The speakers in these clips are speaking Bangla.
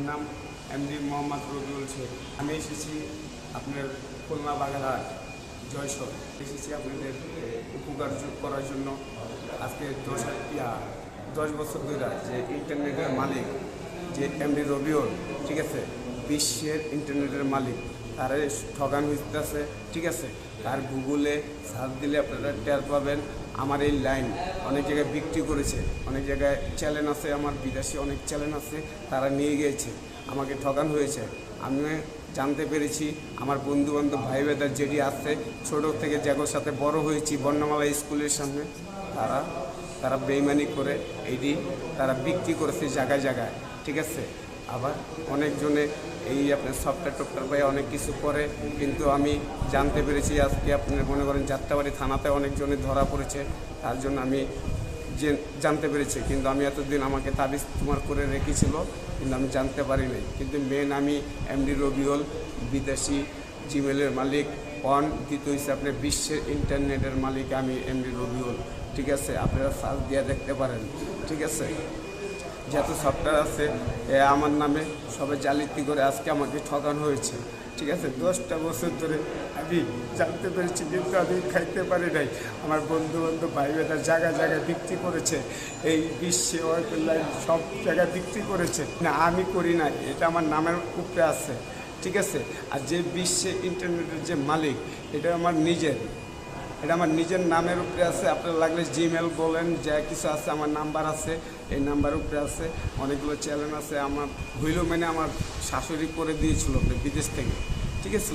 আমার নাম এমডি মোহাম্মদ রবিউল শেখ। আমি এসেছি আপনার খুলনা বাগেরহাট জয়সর এসেছি আপনাদের উপকার করার জন্য। আজকে দশ দশ বছর ধরে যে ইন্টারনেটের মালিক, যে এমডি রবিউল, ঠিক আছে? বিশ্বের ইন্টারনেটের মালিক। তারা ঠগান হইতেছে, ঠিক আছে? তার গুগলে সার্চ দিলে আপনারা টের পাবেন। আমার এই লাইন অনেক জায়গায় বিক্রি করেছে, অনেক জায়গায় চ্যানেল আছে, আমার বিদেশি অনেক চ্যানেল আছে, তারা নিয়ে গিয়েছে, আমাকে ঠগান হয়েছে। আমি জানতে পেরেছি, আমার বন্ধু বান্ধব ভাই বেদার যেটি আছে, ছোট থেকে জাগোর সাথে বড় হয়েছি, বর্ণমালা স্কুলের সামনে। তারা তারা বেইমানি করে এটি তারা বিক্রি করেছে জায়গায় জায়গায়, ঠিক আছে? আবার অনেকজনে এই আপনার সফটওয়্যার টফটওয়্যার পাই অনেক কিছু করে, কিন্তু আমি জানতে পেরেছি আজকে আপনার মনে করেন যাত্রাবাড়ি থানাতে অনেকজনে ধরা পড়েছে, তার জন্য আমি যে, জানতে পেরেছি, কিন্তু আমি এতদিন আমাকে তাবিজ তোমার করে রেখেছিল, কিন্তু আমি জানতে পারি নাই। কিন্তু মেন আমি এমডি রবিউল, বিদেশি জিমেলের মালিক, অন, দ্বিতীয় হচ্ছে আপনার বিশ্বের ইন্টারনেটের মালিক আমি এমডি রবিউল। ঠিক আছে, আপনারা সার্চ দিয়ে দেখতে পারেন। ঠিক আছে? যত সফটওয়্যার আছে আমার নামে সবাই জালিতি করে আজকে আমাকে ঠকানো হয়েছে। ঠিক আছে? দশটা বছর ধরে আমি জানতে পেরেছি কিন্তু আমি খাইতে পারি নাই। আমার বন্ধু বান্ধব ভাই বেদার জায়গায় জায়গায় বিক্রি করেছে। এই বিশ্বে লাইন সব জায়গায় বিক্রি করেছে। না, আমি করি না এটা আমার নামের উপরে আছে। ঠিক আছে? আর যে বিশ্বে ইন্টারনেটের যে মালিক, এটা আমার নিজের। এটা আমার নিজের নামের উপরে আছে। আপনার লাগলে জিমেল বলেন, যা কিছু আছে, আমার নাম্বার আছে, এই নাম্বার উপরে আছে। অনেকগুলো চ্যানেল আছে। আমার হইল মানে আমার শাশুড়ি করে দিয়েছিল বিদেশ থেকে। ঠিক আছে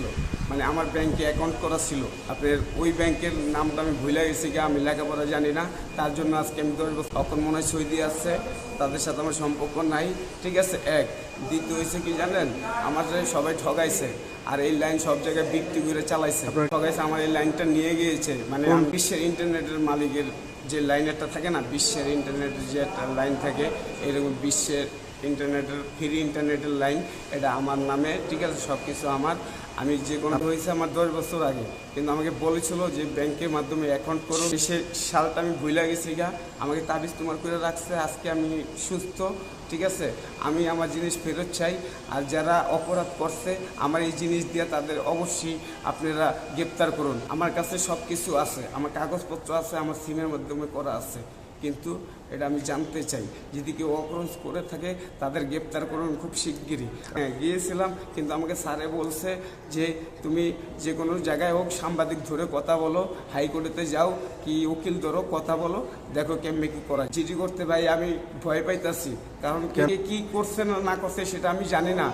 মানে আমার ব্যাংকে অ্যাকাউন্ট করা ছিল। আপনার ওই ব্যাংকের নামটা আমি ভুলে গেছি কি আমি লেখাপড়া জানি না। তার জন্য আজকে আমি দশ বছর তখন মনে হয় সই দিয়ে আসছে। তাদের সাথে আমার সম্পর্ক নাই। ঠিক আছে এক। দ্বিতীয় হয়েছে কি জানেন? আমার সবাই ঠগাইছে। আর এই লাইন সব জায়গায় বিক্রি করে চালাইছে। ঠগাইছে আমার এই লাইনটা নিয়ে গিয়েছে। মানে বিশ্বের ইন্টারনেটের মালিকের যে লাইনেরটা থাকে না বিশ্বের ইন্টারনেটের যে একটা লাইন থাকে এরকম বিশ্বের ইন্টারনেটের ফ্রি ইন্টারনেটের লাইন এটা আমার নামে, ঠিক আছে সব কিছু আমার। আমি যে কোনো হয়েছে আমার দশ বছর আগে। কিন্তু আমাকে বলেছিল যে ব্যাংকের মাধ্যমে অ্যাকাউন্ট করো। সে সালটা আমি ভুলে গেছি গা। আমাকে তাবিজ তোমার করে রাখছে, আজকে আমি সুস্থ, ঠিক আছে? আমি আমার জিনিস ফেরত চাই। আর যারা অপরাধ করছে, আমার এই জিনিস দিয়ে তাদের অবশ্যই আপনারা গ্রেপ্তার করুন। আমার কাছে সব কিছু আছে। আমার কাগজপত্র আছে, আমার সিমের মাধ্যমে করা আছে। কিন্তু এটা আমি জানতে চাই। যদি কেউ অপরাধ করে থাকে তাদের গ্রেপ্তার করুন খুব শিগগিরই। হ্যাঁ গিয়েছিলাম কিন্তু আমাকে স্যারে বলছে যে তুমি যে কোনো জায়গায় হোক সাংবাদিক ধরে কথা বলো হাইকোর্টেতে যাও কি উকিল ধরো কথা বলো দেখো কেমনে কি করা চিঠি করতে ভাই আমি ভয় পাইতাছি। কারণ কে কি করছে না না করছে সেটা আমি জানি না।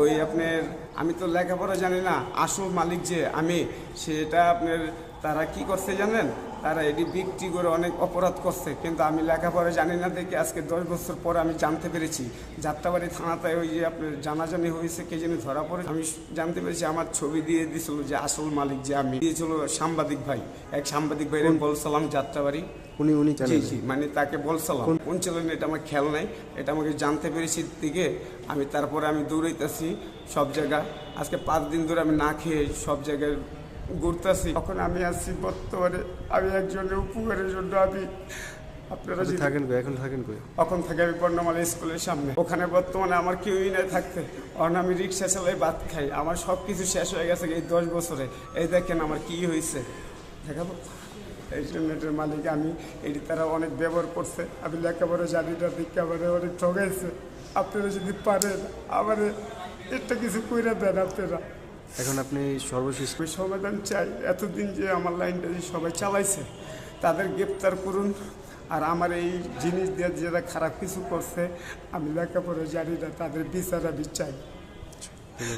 ওই আপনার আমি তো লেখাপড়া জানি না। আসল মালিক যে আমি সেটা আপনার তারা কি করছে জানেন? তারা এটি বিক্রি করে অনেক অপরাধ করছে। কিন্তু আমি লেখাপড়া জানি না দেখে আজকে দশ বছর পরে আমি জানতে পেরেছি। যাত্রাবাড়ি থানাতে ওই যে আপনার জানাজানি হয়েছে কে জানি ধরা পড়ে আমি জানতে পেরেছি আমার ছবি দিয়ে দিয়েছিল যে আসল মালিক যে আমি। দিয়েছিল সাংবাদিক ভাই এক সাংবাদিক ভাই বলছিলাম যাত্রাবাড়ি। উনি উনি জি মানে তাকে বলছিলাম কোন চ্যানেল এটা আমার খেয়াল নাই এটা আমাকে জানতে পেরেছি দিকে। আমি তারপরে আমি দৌড়াইতেছি সব জায়গা আজকে পাঁচ দিন ধরে আমি না খেয়ে সব জায়গায় ঘুরতেছি। তখন আমি আসছি বর্তমানে। আমি একজনের উপকারের জন্য আমি আপনারা যদি থাকেন এখন থাকেন কই? তখন থেকে আমি বর্ণমালা স্কুলের সামনে। ওখানে বর্তমানে আমার কেউই নাই থাকতে। কারণ আমি রিক্সা চালাই ভাত খাই। আমার সব কিছু শেষ হয়ে গেছে এই দশ বছরে। এই দেখেন আমার কি হয়েছে। দেখাবো। এই ইন্টারনেটের মালিক আমি এটি তারা অনেক ব্যবহার করছে। আমি লেখাপড়া জানি না দিকে আমার অনেক ঠগাইছে আপনারা যদি পারেন আমার একটা কিছু কইরা দেন আপনারা। এখন আপনি সর্বশেষ সমাধান চাই। এতদিন যে আমার লাইনটা যে সবাই চালাইছে তাদের গ্রেপ্তার করুন। আর আমার এই জিনিস দিয়ে যারা খারাপ কিছু করছে আমি লেখাপড়া জানি না তাদের বিচার আমি চাই।